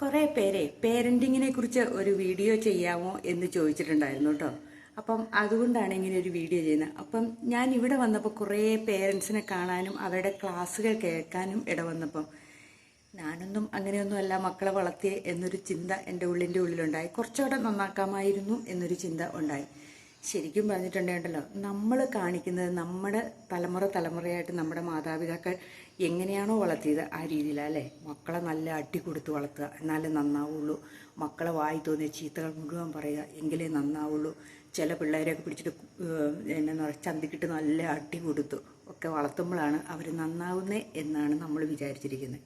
കുറേ പേരെ പേരന്റിങ്ങിനെ കുറിച്ച് ഒരു വീഡിയോ ചെയ്യാമോ എന്ന് ചോദിച്ചിട്ടുണ്ടായിരുന്നു കേട്ടോ അപ്പം അതുകൊണ്ടാണ് ഇങ്ങനെ ഒരു വീഡിയോ ചെയ്യുന്നത്. അപ്പം ഞാൻ ഇവിടെ വന്നപ്പോൾ കുറേ പേരൻസിനെ കാണാനും അവരുടെ ക്ലാസ്സുകൾ കേൾക്കാനും ഇട വന്നപ്പം ഞാനൊന്നും അങ്ങനെയൊന്നും അല്ല മക്കളെ വളർത്തിയേ എന്നൊരു ചിന്ത എന്റെ ഉള്ളിന്റെ ഉള്ളിലുണ്ടായി. കുറച്ചുകൂടെ നന്നാക്കാമായിരുന്നു എന്നൊരു ചിന്ത ഉണ്ടായി. ശരിക്കും പറഞ്ഞിട്ടുണ്ടെങ്കിലോ നമ്മൾ കാണിക്കുന്നത് നമ്മുടെ തലമുറ തലമുറയായിട്ട് നമ്മുടെ മാതാപിതാക്കൾ എങ്ങനെയാണോ വളർത്തിയത് ആ രീതിയിലല്ലേ മക്കളെ നല്ല അടി കൊടുത്ത് വളർത്തുക എന്നാലേ നന്നാവുള്ളൂ. മക്കളെ വായി തോന്നിയ ചീത്തകൾ മുഴുവൻ പറയുക എങ്കിലേ നന്നാവുള്ളൂ. ചില പിള്ളേരെയൊക്കെ പിടിച്ചിട്ട് എന്നാന്ന് പറയുക ചന്തിക്കിട്ട് നല്ല അടി കൊടുത്തു ഒക്കെ വളർത്തുമ്പോഴാണ് അവർ നന്നാവുന്നേ എന്നാണ് നമ്മൾ വിചാരിച്ചിരിക്കുന്നത്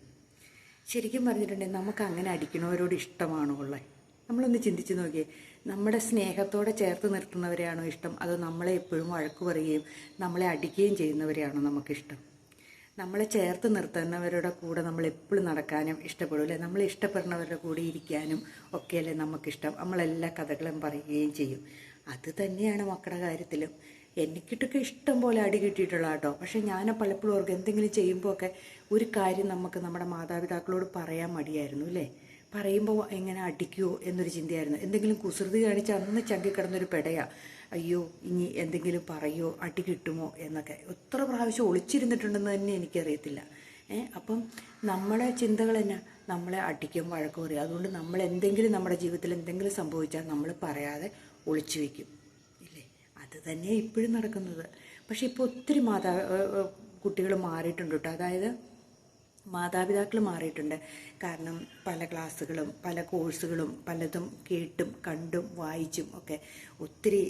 ശരിക്കും പറഞ്ഞിട്ടുണ്ടെങ്കിൽ നമുക്ക് അങ്ങനെ അടിക്കണവരോട് ഇഷ്ടമാണോ ഉള്ളത്? നമ്മളൊന്ന് ചിന്തിച്ചു നോക്കിയേ. നമ്മുടെ സ്നേഹത്തോടെ ചേർത്ത് നിർത്തുന്നവരെയാണോ ഇഷ്ടം? അതോ നമ്മളെ എപ്പോഴും വഴക്ക് പറയുകയും നമ്മളെ അടിക്കുകയും ചെയ്യുന്നവരെയാണോ നമുക്കിഷ്ടം? നമ്മളെ ചേർത്ത് നിർത്തുന്നവരുടെ കൂടെ നമ്മൾ എപ്പോഴും നടക്കാനും ഇഷ്ടപ്പെടില്ലേ നമ്മളെ ഇഷ്ടപ്പെടുന്നവരുടെ കൂടെ ഇരിക്കാനും ഒക്കെയല്ലേ നമുക്കിഷ്ടം. നമ്മളെല്ലാ കഥകളും പറയുകയും ചെയ്യും. അത് തന്നെയാണ് മക്കളുടെ കാര്യത്തിലും. എനിക്കിട്ടൊക്കെ ഇഷ്ടം പോലെ അടി കിട്ടിയിട്ടുള്ള കേട്ടോ. പക്ഷെ ഞാൻ പലപ്പോഴും ഓർക്കും എന്തെങ്കിലും ചെയ്യുമ്പോൾ ഒക്കെ ഒരു കാര്യം നമുക്ക് നമ്മുടെ മാതാപിതാക്കളോട് പറയാൻ മടിയായിരുന്നു അല്ലേ? പറയുമ്പോൾ എങ്ങനെ അടിക്കുമോ എന്നൊരു ചിന്തയായിരുന്നു. എന്തെങ്കിലും കുസൃതി കാണിച്ച് അന്ന് ചങ്കി കിടന്നൊരു പെടയാ. അയ്യോ ഇനി എന്തെങ്കിലും പറയോ? അടി കിട്ടുമോ? എന്നൊക്കെ. എത്ര പ്രാവശ്യം ഒളിച്ചിരുന്നിട്ടുണ്ടെന്ന് തന്നെ എനിക്കറിയത്തില്ല. ഏ അപ്പം നമ്മളെ ചിന്തകൾ തന്നെ നമ്മളെ അടിക്കും വഴക്ക് പറയും അതുകൊണ്ട് നമ്മൾ എന്തെങ്കിലും നമ്മുടെ ജീവിതത്തിൽ എന്തെങ്കിലും സംഭവിച്ചാൽ നമ്മൾ പറയാതെ ഒളിച്ചു വയ്ക്കും ഇല്ലേ? അത് തന്നെ ഇപ്പോഴും നടക്കുന്നത്. പക്ഷെ ഇപ്പോൾ ഒത്തിരി മാതാ കുട്ടികൾ മാറിയിട്ടുണ്ട് കേട്ടോ. അതായത് മാതാപിതാക്കൾ മാറിയിട്ടുണ്ട്. കാരണം പല ക്ലാസ്സുകളും പല കോഴ്സുകളും പലതും കേട്ടും കണ്ടും വായിച്ചും ഒക്കെ ഒത്തിരി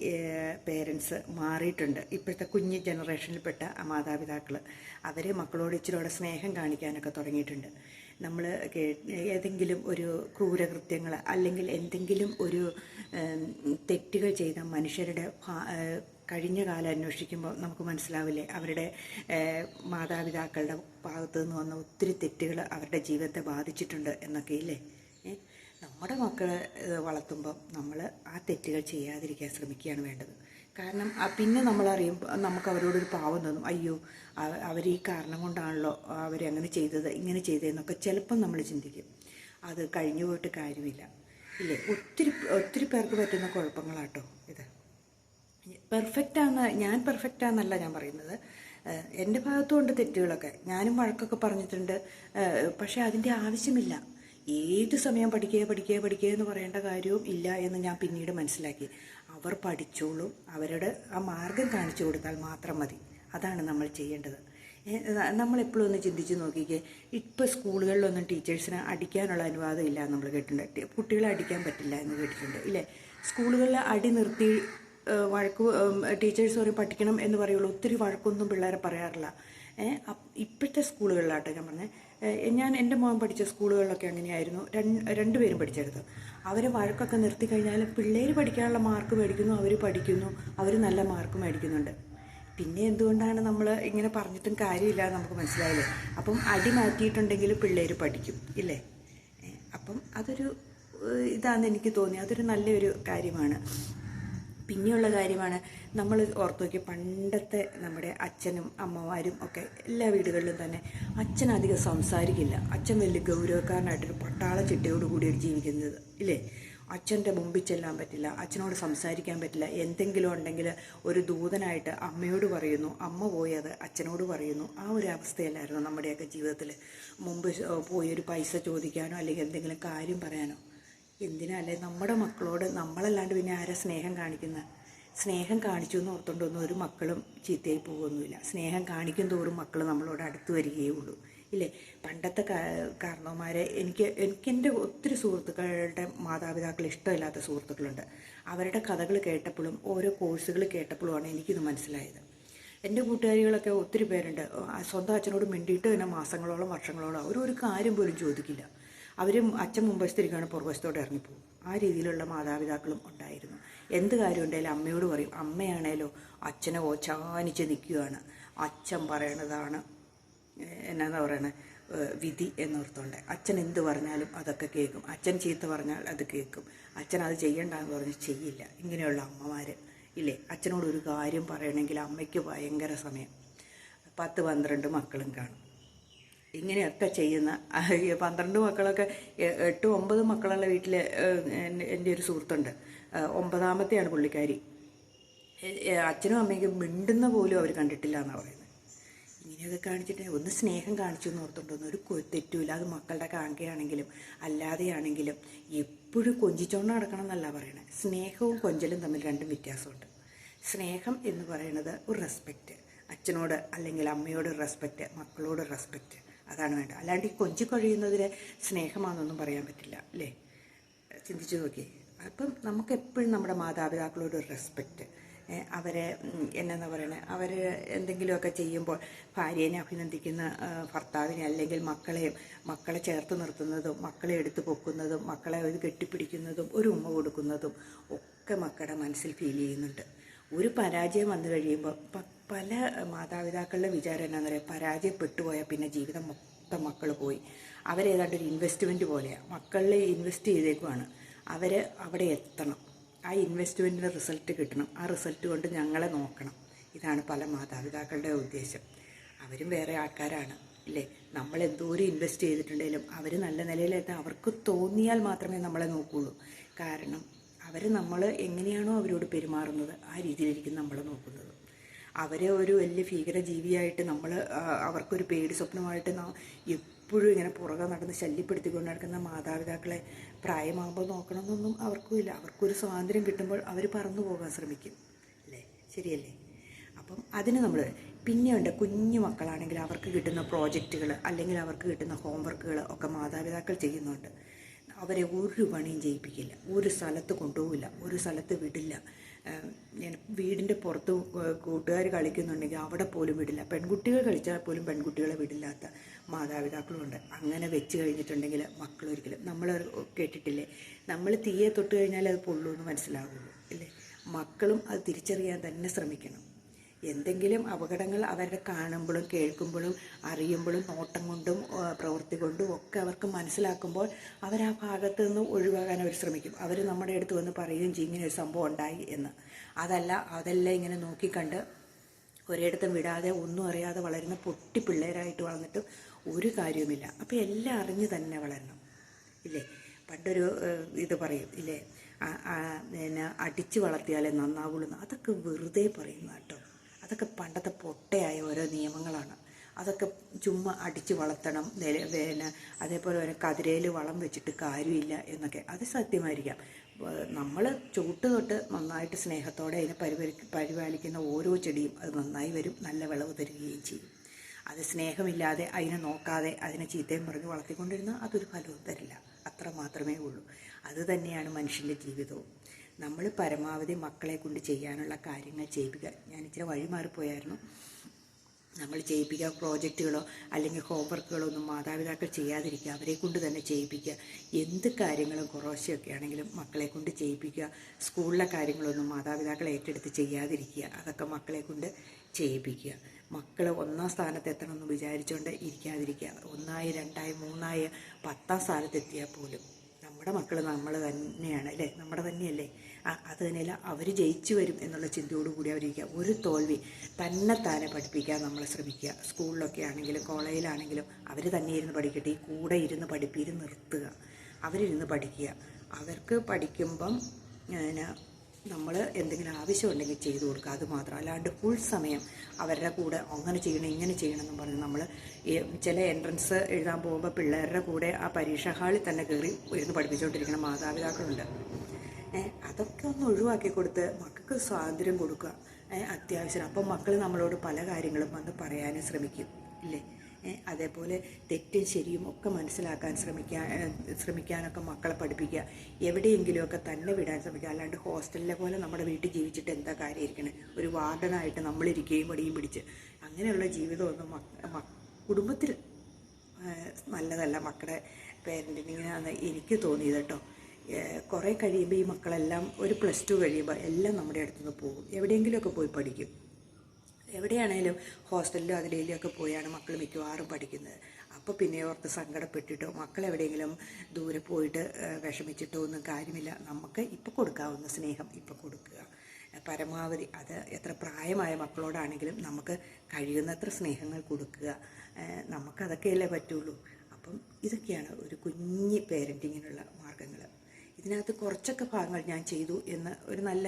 പേരൻസ് മാറിയിട്ടുണ്ട്. ഇപ്പോഴത്തെ കുഞ്ഞ് ജനറേഷനിൽപ്പെട്ട മാതാപിതാക്കൾ അവരെ മക്കളോട് ഇച്ചിരിയോടെ സ്നേഹം കാണിക്കാനൊക്കെ തുടങ്ങിയിട്ടുണ്ട്. നമ്മൾ ഏതെങ്കിലും ഒരു ക്രൂരകൃത്യങ്ങൾ അല്ലെങ്കിൽ എന്തെങ്കിലും ഒരു തെറ്റുകൾ ചെയ്ത മനുഷ്യരുടെ കഴിഞ്ഞ കാലം അന്വേഷിക്കുമ്പോൾ നമുക്ക് മനസ്സിലാവില്ലേ? അവരുടെ മാതാപിതാക്കളുടെ ഭാഗത്തു നിന്ന് വന്ന ഒത്തിരി തെറ്റുകൾ അവരുടെ ജീവിതത്തെ ബാധിച്ചിട്ടുണ്ട് എന്നൊക്കെ ഇല്ലേ? നമ്മുടെ മക്കളെ വളർത്തുമ്പം നമ്മൾ ആ തെറ്റുകൾ ചെയ്യാതിരിക്കാൻ ശ്രമിക്കുകയാണ് വേണ്ടത്. കാരണം പിന്നെ നമ്മളറിയും നമുക്ക് അവരോടൊരു പാവം തോന്നും അയ്യോ അവർ ഈ കാരണം കൊണ്ടാണല്ലോ അവരങ്ങനെ ചെയ്തത് ഇങ്ങനെ ചെയ്തതെന്നൊക്കെ ചിലപ്പം നമ്മൾ ചിന്തിക്കും. അത് കഴിഞ്ഞു പോയിട്ട് കാര്യമില്ല. ഇല്ലേ? ഒത്തിരി ഒത്തിരി പേർക്ക് പറ്റുന്ന കുഴപ്പങ്ങളാട്ടോ ഇത്. പെർഫെക്റ്റാന്ന് ഞാൻ പെർഫെക്റ്റാന്നല്ല ഞാൻ പറയുന്നത്. എന്റെ ഭാഗത്തുമുണ്ട് തെറ്റുകളൊക്കെ. ഞാനും വഴക്കൊക്കെ പറഞ്ഞിട്ടുണ്ട്. പക്ഷേ അതിന്റെ ആവശ്യമില്ല. ഏത് സമയം പഠിക്കുക പഠിക്കുക പഠിക്കുക എന്ന് പറയേണ്ട കാര്യവും ഇല്ല എന്ന് ഞാൻ പിന്നീട് മനസ്സിലാക്കി. അവർ പഠിച്ചോളും. അവരുടെ ആ മാർഗം കാണിച്ചു കൊടുത്താൽ മാത്രം മതി. അതാണ് നമ്മൾ ചെയ്യേണ്ടത്. നമ്മളെപ്പോഴും ഒന്ന് ചിന്തിച്ച് നോക്കിക്കേ. ഇപ്പോൾ സ്കൂളുകളിലൊന്നും ടീച്ചേഴ്സിനെ അടിക്കാനുള്ള അനുവാദം ഇല്ല നമ്മൾ കേട്ടിട്ടുണ്ട്. കുട്ടികളെ അടിക്കാൻ പറ്റില്ല എന്ന് കേട്ടിട്ടുണ്ട്. ഇല്ലേ? സ്കൂളുകളിൽ അടി നിർത്തി വഴക്ക് ടീച്ചേഴ്സ് പറയും പഠിക്കണം എന്ന് പറയുള്ളൂ. ഒത്തിരി വഴക്കൊന്നും പിള്ളേരെ പറയാറില്ല. ഇപ്പോഴത്തെ സ്കൂളുകളിലാട്ടെ ഞാൻ പറഞ്ഞത് ഞാൻ എന്റെ മോൻ പഠിച്ച സ്കൂളുകളിലൊക്കെ അങ്ങനെയായിരുന്നു. രണ്ട് രണ്ടുപേരും പഠിച്ചെടുത്ത്. അവരെ വഴക്കൊക്കെ നിർത്തി കഴിഞ്ഞാൽ പിള്ളേർ പഠിക്കാനുള്ള മാർക്ക് മേടിക്കുന്നു അവർ പഠിക്കുന്നു അവർ നല്ല മാർക്ക് മേടിക്കുന്നുണ്ട്. പിന്നെ എന്തുകൊണ്ടാണ് നമ്മൾ ഇങ്ങനെ പറഞ്ഞിട്ടും കാര്യമില്ല നമുക്ക് മനസ്സിലായില്ലേ? അപ്പം അടി മാറ്റിയിട്ടുണ്ടെങ്കിൽ പിള്ളേർ പഠിക്കും ഇല്ലേ? അപ്പം അതൊരു ഇതാണെന്ന് എനിക്ക് തോന്നി. അതൊരു നല്ലൊരു കാര്യമാണ്. പിന്നെയുള്ള കാര്യമാണ് നമ്മൾ ഓർത്ത് നോക്കി പണ്ടത്തെ നമ്മുടെ അച്ഛനും അമ്മമാരും ഒക്കെ എല്ലാ വീടുകളിലും തന്നെ അച്ഛൻ അധികം സംസാരിക്കില്ല. അച്ഛൻ വലിയ ഗൗരവക്കാരനായിട്ടൊരു പട്ടാള ചിട്ടയോട് കൂടിയാണ് ജീവിക്കുന്നത് ഇല്ലേ? അച്ഛന്റെ മുമ്പിൽ ചെല്ലാൻ പറ്റില്ല അച്ഛനോട് സംസാരിക്കാൻ പറ്റില്ല. എന്തെങ്കിലും ഉണ്ടെങ്കിൽ ഒരു ദൂതനായിട്ട് അമ്മയോട് പറയുന്നു അമ്മ പോയി അത് അച്ഛനോട് പറയുന്നു. ആ ഒരു അവസ്ഥയല്ലായിരുന്നു നമ്മുടെയൊക്കെ ജീവിതത്തിൽ മുമ്പ് പോയി ഒരു പൈസ ചോദിക്കാനോ അല്ലെങ്കിൽ എന്തെങ്കിലും കാര്യം പറയാനോ. എന്തിനല്ലേ നമ്മുടെ മക്കളോട് നമ്മളല്ലാണ്ട് പിന്നെ ആരാ സ്നേഹം കാണിക്കുന്നത്? സ്നേഹം കാണിച്ചു എന്ന് ഓർത്തുകൊണ്ടൊന്നും ഒരു മക്കളും ചീത്തയായി പോകുമൊന്നുമില്ല സ്നേഹം കാണിക്കും തോറും മക്കൾ നമ്മളോട് അടുത്ത് വരികയേ ഉള്ളൂ ഇല്ലേ? പണ്ടത്തെ കാരണവന്മാരെ എനിക്ക് എനിക്ക് എന്റെ ഒത്തിരി സുഹൃത്തുക്കളുടെ മാതാപിതാക്കൾ ഇഷ്ടമില്ലാത്ത സുഹൃത്തുക്കളുണ്ട്. അവരുടെ കഥകൾ കേട്ടപ്പോഴും ഓരോ കോഴ്സുകൾ കേട്ടപ്പോഴുമാണ് എനിക്കിത് മനസ്സിലായത്. എന്റെ കൂട്ടുകാരികളൊക്കെ ഒത്തിരി പേരുണ്ട്. സ്വന്തം അച്ഛനോട് മിണ്ടിയിട്ട് തന്നെ മാസങ്ങളോളം വർഷങ്ങളോളം ഒരു കാര്യം പോലും ചോദിക്കില്ല. അവരും അച്ഛൻ മുമ്പശത്തിരിക്കുകയാണ് പുറവശത്തോടെ ഇറങ്ങിപ്പോകും ആ രീതിയിലുള്ള മാതാപിതാക്കളും ഉണ്ടായിരുന്നു. എന്ത് കാര്യം ഉണ്ടെങ്കിലും അമ്മയോട് പറയും അമ്മയാണേലോ അച്ഛനെ ഓച്ചാനിച്ച് നിൽക്കുകയാണ് അച്ഛൻ പറയണതാണ് എന്നാന്ന് പറയണത് വിധി എന്നോർത്തോണ്ട്. അച്ഛൻ എന്ത് പറഞ്ഞാലും അതൊക്കെ കേൾക്കും. അച്ഛൻ ചീത്ത പറഞ്ഞാൽ അത് കേൾക്കും. അച്ഛൻ അത് ചെയ്യണ്ട എന്ന് പറഞ്ഞ് ചെയ്യില്ല. ഇങ്ങനെയുള്ള അമ്മമാർ ഇല്ലേ? അച്ഛനോട് ഒരു കാര്യം പറയണമെങ്കിൽ അമ്മയ്ക്ക് ഭയങ്കര സമയം. പത്ത് പന്ത്രണ്ട് മക്കളും കാണും. ഇങ്ങനെയൊക്കെ ചെയ്യുന്ന പന്ത്രണ്ട് മക്കളൊക്കെ എട്ട് ഒമ്പത് മക്കളുള്ള വീട്ടിൽ എന്റെ ഒരു സുഹൃത്തുണ്ട്. ഒമ്പതാമത്തെയാണ് പുള്ളിക്കാരി. അച്ഛനും അമ്മയ്ക്കും മിണ്ടുന്ന പോലും അവർ കണ്ടിട്ടില്ല എന്നാണ് പറയുന്നത് ഇങ്ങനെയൊക്കെ കാണിച്ചിട്ട് ഒന്ന് സ്നേഹം കാണിച്ചു എന്ന് ഓർത്തുണ്ടോന്ന് ഒരു തെറ്റുമില്ല അത് മക്കളുടെ കാങ്കയാണെങ്കിലും അല്ലാതെയാണെങ്കിലും എപ്പോഴും കൊഞ്ചിച്ചോണ്ട് നടക്കണം എന്നല്ല പറയണത് സ്നേഹവും കൊഞ്ചലും തമ്മിൽ രണ്ടും വ്യത്യാസമുണ്ട്. സ്നേഹം എന്ന് പറയുന്നത് ഒരു റെസ്പെക്റ്റ്. അച്ഛനോട് അല്ലെങ്കിൽ അമ്മയോട് റെസ്പെക്റ്റ് മക്കളോട് റെസ്പെക്റ്റ്. അതാണ് വേണ്ടത്. അല്ലാണ്ട് ഈ കൊഞ്ചി കഴിയുന്നതിന് സ്നേഹമാണെന്നൊന്നും പറയാൻ പറ്റില്ല അല്ലേ? ചിന്തിച്ചു നോക്കി അപ്പം നമുക്ക് എപ്പോഴും നമ്മുടെ മാതാപിതാക്കളോട് റെസ്പെക്റ്റ് അവരെ എന്നാ പറയണത് അവർ എന്തെങ്കിലുമൊക്കെ ചെയ്യുമ്പോൾ ഭാര്യേനെ അഭിനന്ദിക്കുന്ന ഭർത്താവിനെ അല്ലെങ്കിൽ മക്കളെയും മക്കളെ ചേർത്ത് നിർത്തുന്നതും മക്കളെ എടുത്തു പൊക്കുന്നതും മക്കളെ ഒരു കെട്ടിപ്പിടിക്കുന്നതും ഒരു ഉമ്മ കൊടുക്കുന്നതും ഒക്കെ മക്കളുടെ മനസ്സിൽ ഫീൽ ചെയ്യുന്നുണ്ട്. ഒരു പരാജയം വന്നു കഴിയുമ്പോൾ പല മാതാപിതാക്കളുടെ വിചാരം എന്നാന്ന് പറയുക പരാജയപ്പെട്ടു പോയാൽ പിന്നെ ജീവിതം മൊത്തം മക്കൾ പോയി. അവരേതാണ്ട് ഒരു ഇൻവെസ്റ്റ്മെന്റ് പോലെയാണ് മക്കളിൽ ഇൻവെസ്റ്റ് ചെയ്തേക്കുവാണ്. അവർ അവിടെ എത്തണം. ആ ഇൻവെസ്റ്റ്മെന്റിന്റെ റിസൾട്ട് കിട്ടണം. ആ റിസൾട്ട് കൊണ്ട് ഞങ്ങളെ നോക്കണം. ഇതാണ് പല മാതാപിതാക്കളുടെ ഉദ്ദേശം. അവരും വേറെ ആൾക്കാരാണ് ഇല്ലേ നമ്മൾ എന്തോരം ഇൻവെസ്റ്റ് ചെയ്തിട്ടുണ്ടെങ്കിലും അവർ നല്ല നിലയിലെത്താൻ അവർക്ക് തോന്നിയാൽ മാത്രമേ നമ്മളെ നോക്കുകയുള്ളൂ കാരണം അവർ നമ്മൾ എങ്ങനെയാണോ അവരോട് പെരുമാറുന്നത് ആ രീതിയിലായിരിക്കും നമ്മളെ നോക്കുന്നത്. അവരെ ഒരു വലിയ ഭീകര ജീവിയായിട്ട് നമ്മൾ അവർക്കൊരു പേടി സ്വപ്നമായിട്ട് എപ്പോഴും ഇങ്ങനെ പുറകെ നടന്ന് ശല്യപ്പെടുത്തിക്കൊണ്ട് നടക്കുന്ന മാതാപിതാക്കളെ പ്രായമാകുമ്പോൾ നോക്കണമെന്നൊന്നും അവർക്കും ഇല്ല. അവർക്കൊരു സ്വാതന്ത്ര്യം കിട്ടുമ്പോൾ അവർ പറന്നു പോകാൻ ശ്രമിക്കും. അല്ലേ? ശരിയല്ലേ? അപ്പം അതിന് നമ്മൾ പിന്നെയുണ്ട് കുഞ്ഞു മക്കളാണെങ്കിൽ അവർക്ക് കിട്ടുന്ന പ്രോജക്റ്റുകൾ അല്ലെങ്കിൽ അവർക്ക് കിട്ടുന്ന ഹോംവർക്കുകൾ ഒക്കെ മാതാപിതാക്കൾ ചെയ്യുന്നുണ്ട്. അവരെ ഒരു പണിയും ചെയ്യിപ്പിക്കില്ല. ഒരു സ്ഥലത്ത് കൊണ്ടുപോകില്ല ഒരു സ്ഥലത്ത് വിടില്ല. ഞാൻ വീടിന്റെ പുറത്ത് കൂട്ടുകാർ കളിക്കുന്നുണ്ടെങ്കിൽ അവിടെ പോലും വിടില്ല. പെൺകുട്ടികൾ കളിച്ചാൽ പോലും പെൺകുട്ടികളെ വിടില്ലാത്ത മാതാപിതാക്കളുണ്ട്. അങ്ങനെ വെച്ച് കഴിഞ്ഞിട്ടുണ്ടെങ്കിൽ മക്കളൊരിക്കലും നമ്മൾ കേട്ടിട്ടില്ലേ? നമ്മൾ തീയെ തൊട്ട് കഴിഞ്ഞാൽ അത് പൊള്ളൂ എന്ന് മനസ്സിലാവുള്ളൂ അല്ലേ മക്കളും അത് തിരിച്ചറിയാൻ തന്നെ ശ്രമിക്കണം. എന്തെങ്കിലും അപകടങ്ങൾ അവരുടെ കാണുമ്പോഴും കേൾക്കുമ്പോഴും അറിയുമ്പോഴും നോട്ടം കൊണ്ടും പ്രവൃത്തി കൊണ്ടും ഒക്കെ അവർക്ക് മനസ്സിലാക്കുമ്പോൾ അവർ ആ ഭാഗത്ത് നിന്ന് ഒഴിവാകാൻ അവർ ശ്രമിക്കും. അവർ നമ്മുടെ അടുത്ത് വന്ന് പറയുകയും ചെയ്യും ഇങ്ങനെ ഒരു സംഭവം ഉണ്ടായി എന്ന്. അതല്ല അതെല്ലാം ഇങ്ങനെ നോക്കിക്കണ്ട് ഒരിടത്തും വിടാതെ ഒന്നും അറിയാതെ വളരുന്ന പൊട്ടി പിള്ളേരായിട്ട് വളർന്നിട്ട് ഒരു കാര്യവുമില്ല. അപ്പോൾ എല്ലാം അറിഞ്ഞ് തന്നെ വളരണം. ഇല്ലേ? പണ്ടൊരു ഇത് പറയും ഇല്ലേ? പിന്നെ അടിച്ചു വളർത്തിയാലേ നന്നാവുള്ളൂ. അതൊക്കെ വെറുതെ പറയുന്ന കേട്ടോ. അതൊക്കെ പണ്ടത്തെ പൊട്ടയായ ഓരോ നിയമങ്ങളാണ്. അതൊക്കെ ചുമ്മാ അടിച്ച് വളർത്തണം. പിന്നെ അതേപോലെ ഓരോ കതിരയിൽ വളം വെച്ചിട്ട് കാര്യമില്ല എന്നൊക്കെ. അത് സത്യമായിരിക്കാം. നമ്മൾ ചുവട്ട് തൊട്ട് നന്നായിട്ട് സ്നേഹത്തോടെ അതിനെ പരിപരി പരിപാലിക്കുന്ന ഓരോ ചെടിയും അത് നന്നായി വരും നല്ല വിളവ് തരികയും ചെയ്യും. അത് സ്നേഹമില്ലാതെ അതിനെ നോക്കാതെ അതിനെ ചീത്തയും പറഞ്ഞ് വളർത്തിക്കൊണ്ടിരുന്നാൽ അതൊരു ഫലവും തരില്ല. അത്ര മാത്രമേ ഉള്ളൂ. അത് തന്നെയാണ് മനുഷ്യന്റെ ജീവിതവും. നമ്മൾ പരമാവധി മക്കളെ കൊണ്ട് ചെയ്യാനുള്ള കാര്യങ്ങൾ ചെയ്യിപ്പിക്കുക. ഞാൻ ഇച്ചിരി വഴി മാറിപ്പോയായിരുന്നു. നമ്മൾ ചെയ്യിപ്പിക്കുക പ്രോജക്റ്റുകളോ അല്ലെങ്കിൽ ഹോംവർക്കുകളോ ഒന്നും മാതാപിതാക്കൾ ചെയ്യാതിരിക്കുക അവരെ കൊണ്ട് തന്നെ ചെയ്യിപ്പിക്കുക. എന്ത് കാര്യങ്ങളും കുറവശ്യമൊക്കെ ആണെങ്കിലും മക്കളെ കൊണ്ട് ചെയ്യിപ്പിക്കുക. സ്കൂളിലെ കാര്യങ്ങളൊന്നും മാതാപിതാക്കൾ ഏറ്റെടുത്ത് ചെയ്യാതിരിക്കുക. അതൊക്കെ മക്കളെ കൊണ്ട് ചെയ്യിപ്പിക്കുക. മക്കൾ ഒന്നാം സ്ഥാനത്ത് എത്തണമെന്ന് വിചാരിച്ചുകൊണ്ട് ഇരിക്കാതിരിക്കുക. ഒന്നായി രണ്ടായി മൂന്നായി പത്താം സ്ഥാനത്തെത്തിയാൽ പോലും. നമ്മുടെ മക്കൾ നമ്മൾ തന്നെയാണ് അല്ലേ? നമ്മുടെ തന്നെയല്ലേ? അത് തന്നെയല്ല അവർ ജയിച്ചു വരും എന്നുള്ള ചിന്തയോടുകൂടി അവരിരിക്കുക. ഒരു തോൽവി തന്നെ താനെ പഠിപ്പിക്കാൻ നമ്മൾ ശ്രമിക്കുക. സ്കൂളിലൊക്കെ ആണെങ്കിലും കോളേജിലാണെങ്കിലും അവർ തന്നെ ഇരുന്ന് പഠിക്കട്ടെ. ഈ കൂടെ ഇരുന്ന് പഠിപ്പീര് നിർത്തുക. അവരിരുന്ന് പഠിക്കുക. അവർക്ക് പഠിക്കുമ്പം പിന്നെ നമ്മൾ എന്തെങ്കിലും ആവശ്യമുണ്ടെങ്കിൽ ചെയ്തു കൊടുക്കുക. അതുമാത്രം അല്ലാണ്ട് ഫുൾ സമയം അവരുടെ കൂടെ അങ്ങനെ ചെയ്യണം ഇങ്ങനെ ചെയ്യണം എന്ന് പറഞ്ഞ് നമ്മൾ ചില എൻട്രൻസ് എഴുതാൻ പോകുമ്പോൾ പിള്ളേരുടെ കൂടെ ആ പരീക്ഷാ ഹാളിൽ തന്നെ കയറി ഇരുന്ന് പഠിപ്പിച്ചുകൊണ്ടിരിക്കുന്ന മാതാപിതാക്കളുണ്ട്. അതൊക്കെ ഒന്ന് ഒഴിവാക്കി കൊടുത്ത് മക്കൾക്ക് സ്വാതന്ത്ര്യം കൊടുക്കുക. അത്യാവശ്യം. അപ്പം മക്കൾ നമ്മളോട് പല കാര്യങ്ങളും വന്ന് പറയാനും ശ്രമിക്കും. ഇല്ലേ? അതേപോലെ തെറ്റും ശരിയും ഒക്കെ മനസ്സിലാക്കാൻ ശ്രമിക്കാൻ ശ്രമിക്കാനൊക്കെ മക്കളെ പഠിപ്പിക്കുക. എവിടെയെങ്കിലുമൊക്കെ തന്നെ വിടാൻ ശ്രമിക്കുക. അല്ലാണ്ട് ഹോസ്റ്റലിലെ പോലെ നമ്മുടെ വീട്ടിൽ ജീവിച്ചിട്ട് എന്താ കാര്യം ഇരിക്കണേ ഒരു വാർഡനായിട്ട് നമ്മളിരിക്കുകയും പടിയും പിടിച്ച്. അങ്ങനെയുള്ള ജീവിതമൊന്നും കുടുംബത്തിൽ നല്ലതല്ല മക്കളുടെ പേരന്റിങ്ങിനാണ് എനിക്ക് തോന്നിയത് കേട്ടോ. കുറേ കഴിയുമ്പോൾ ഈ മക്കളെല്ലാം ഒരു പ്ലസ് ടു കഴിയുമ്പോൾ എല്ലാം നമ്മുടെ അടുത്തുനിന്ന് പോകും. എവിടെയെങ്കിലുമൊക്കെ പോയി പഠിക്കും. എവിടെയാണേലും ഹോസ്റ്റലിലോ അതിലേലും ഒക്കെ പോയാണ് മക്കൾ മിക്കവാറും പഠിക്കുന്നത്. അപ്പോൾ പിന്നെ ഓർത്ത് സങ്കടപ്പെട്ടിട്ടോ മക്കൾ എവിടെയെങ്കിലും ദൂരെ പോയിട്ട് വിഷമിച്ചിട്ടോ ഒന്നും കാര്യമില്ല. നമുക്ക് ഇപ്പോൾ കൊടുക്കാവുന്ന സ്നേഹം ഇപ്പോൾ കൊടുക്കുക. പരമാവധി അത് എത്ര പ്രായമായ മക്കളോടാണെങ്കിലും നമുക്ക് കഴിയുന്നത്ര സ്നേഹങ്ങൾ കൊടുക്കുക. നമുക്കതൊക്കെയല്ലേ പറ്റുള്ളൂ. അപ്പം ഇതൊക്കെയാണ് ഒരു കുഞ്ഞ് പേരന്റിങ്ങിനുള്ള മാർഗങ്ങൾ ഇതിനകത്ത് കുറച്ചൊക്കെ ഭാഗങ്ങൾ ഞാൻ ചെയ്തു എന്ന് ഒരു നല്ല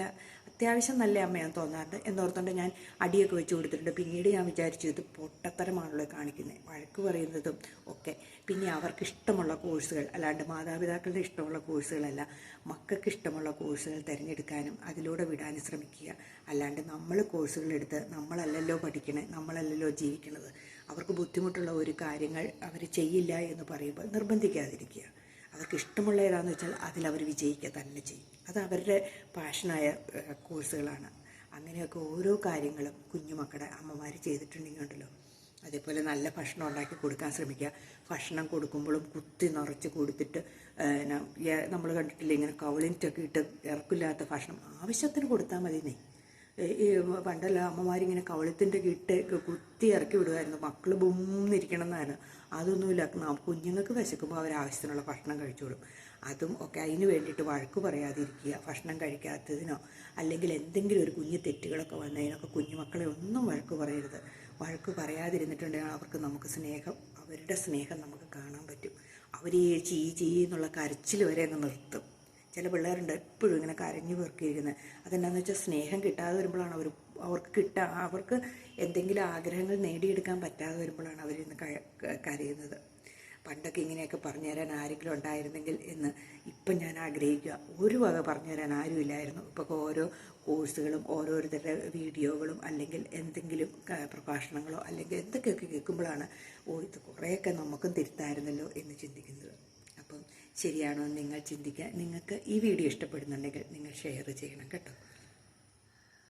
അത്യാവശ്യം നല്ല അമ്മയാന്ന് തോന്നാറുണ്ട്. എന്നോർത്തുകൊണ്ട് ഞാൻ അടിയൊക്കെ വെച്ച് കൊടുത്തിട്ടുണ്ട്. പിന്നീട് ഞാൻ വിചാരിച്ചു ഇത് പൊട്ടത്തരമാണല്ലോ കാണിക്കുന്നത് വഴക്ക് പറയുന്നതും ഒക്കെ. പിന്നെ അവർക്ക് ഇഷ്ടമുള്ള കോഴ്സുകൾ അല്ലാണ്ട് മാതാപിതാക്കളുടെ ഇഷ്ടമുള്ള കോഴ്സുകളല്ല മക്കൾക്ക് ഇഷ്ടമുള്ള കോഴ്സുകൾ തിരഞ്ഞെടുക്കാനും അതിലൂടെ വിടാനും ശ്രമിക്കുക. അല്ലാണ്ട് നമ്മൾ കോഴ്സുകൾ എടുത്ത് നമ്മളല്ലല്ലോ പഠിക്കണേ നമ്മളല്ലല്ലോ ജീവിക്കണത്. അവർക്ക് ബുദ്ധിമുട്ടുള്ള ഒരു കാര്യങ്ങൾ അവർ ചെയ്യില്ല എന്ന് പറയുമ്പോൾ നിർബന്ധിക്കാതിരിക്കുക. അവർക്ക് ഇഷ്ടമുള്ള ഏതാണെന്ന് വെച്ചാൽ അതിലവർ വിജയിക്കുക തന്നെ ചെയ്യും. അത് അവരുടെ പാഷനായ കോഴ്സുകളാണ് അങ്ങനെയൊക്കെ ഓരോ കാര്യങ്ങളും കുഞ്ഞുമക്കളുടെ അമ്മമാർ ചെയ്തിട്ടുണ്ടെങ്കിൽ ഉണ്ടല്ലോ. അതേപോലെ നല്ല ഭക്ഷണം ഉണ്ടാക്കി കൊടുക്കാൻ ശ്രമിക്കുക. ഭക്ഷണം കൊടുക്കുമ്പോഴും കുത്തി നിറച്ച് കൊടുത്തിട്ട് നമ്മൾ കണ്ടിട്ടില്ലേ ഇങ്ങനെ കവളിന്റൊക്കെ ഇട്ട് ഇറക്കില്ലാത്ത ഭക്ഷണം. ആവശ്യത്തിന് കൊടുത്താൽ നീ ഈ പണ്ടല്ല അമ്മമാരിങ്ങനെ കവളത്തിന്റെ ഇട്ട് കുത്തി ഇറക്കി വിടുമായിരുന്നു. മക്കൾ ബുമ്മിരിക്കണം എന്നാണ് അതൊന്നുമില്ല കുഞ്ഞുങ്ങൾക്ക് വിശക്കുമ്പോൾ അവർ ആവശ്യത്തിനുള്ള ഭക്ഷണം കഴിച്ചോളും. അതും ഒക്കെ അതിന് വേണ്ടിയിട്ട് വഴക്ക് പറയാതിരിക്കുക ഭക്ഷണം കഴിക്കാത്തതിനോ അല്ലെങ്കിൽ എന്തെങ്കിലും ഒരു കുഞ്ഞു തെറ്റുകളൊക്കെ വന്നതിനൊക്കെ കുഞ്ഞുമക്കളെ ഒന്നും വഴക്ക് പറയരുത്. വഴക്ക് പറയാതിരുന്നിട്ടുണ്ടെങ്കിൽ അവർക്ക് നമുക്ക് സ്നേഹം അവരുടെ സ്നേഹം നമുക്ക് കാണാൻ പറ്റും. അവർ ഈ ചീ ചീ എന്നുള്ള കരച്ചിൽ വരെ അങ്ങ് നിർത്തും. ചില പിള്ളേരുണ്ട് എപ്പോഴും ഇങ്ങനെ കരഞ്ഞു പെറുക്കിയിരിക്കുന്നത് അതെന്താണെന്ന് വെച്ചാൽ സ്നേഹം കിട്ടാതെ വരുമ്പോഴാണ് അവർ അവർക്ക് കിട്ടാ അവർക്ക് എന്തെങ്കിലും ആഗ്രഹങ്ങൾ നേടിയെടുക്കാൻ പറ്റാതെ വരുമ്പോഴാണ് അവരിന്ന് കരയുന്നത്. പണ്ടൊക്കെ ഇങ്ങനെയൊക്കെ പറഞ്ഞു തരാൻ ആരെങ്കിലും ഉണ്ടായിരുന്നെങ്കിൽ എന്ന് ഇപ്പം ഞാൻ ആഗ്രഹിക്കുക. ഒരു വക പറഞ്ഞു തരാൻ ആരും ഇല്ലായിരുന്നു. ഇപ്പോൾ ഓരോ കോഴ്സുകളും ഓരോരുത്തരുടെ വീഡിയോകളും അല്ലെങ്കിൽ എന്തെങ്കിലും പ്രഭാഷണങ്ങളോ അല്ലെങ്കിൽ എന്തൊക്കെയൊക്കെ കേൾക്കുമ്പോഴാണ് ഓ ഇത് കുറേയൊക്കെ നമുക്കും തിരുത്തായിരുന്നല്ലോ എന്ന് ചിന്തിക്കുന്നത്. അപ്പം ശരിയാണോ നിങ്ങൾ ചിന്തിക്കുക. നിങ്ങൾക്ക് ഈ വീഡിയോ ഇഷ്ടപ്പെടുന്നുണ്ടെങ്കിൽ നിങ്ങൾ ഷെയർ ചെയ്യണം കേട്ടോ.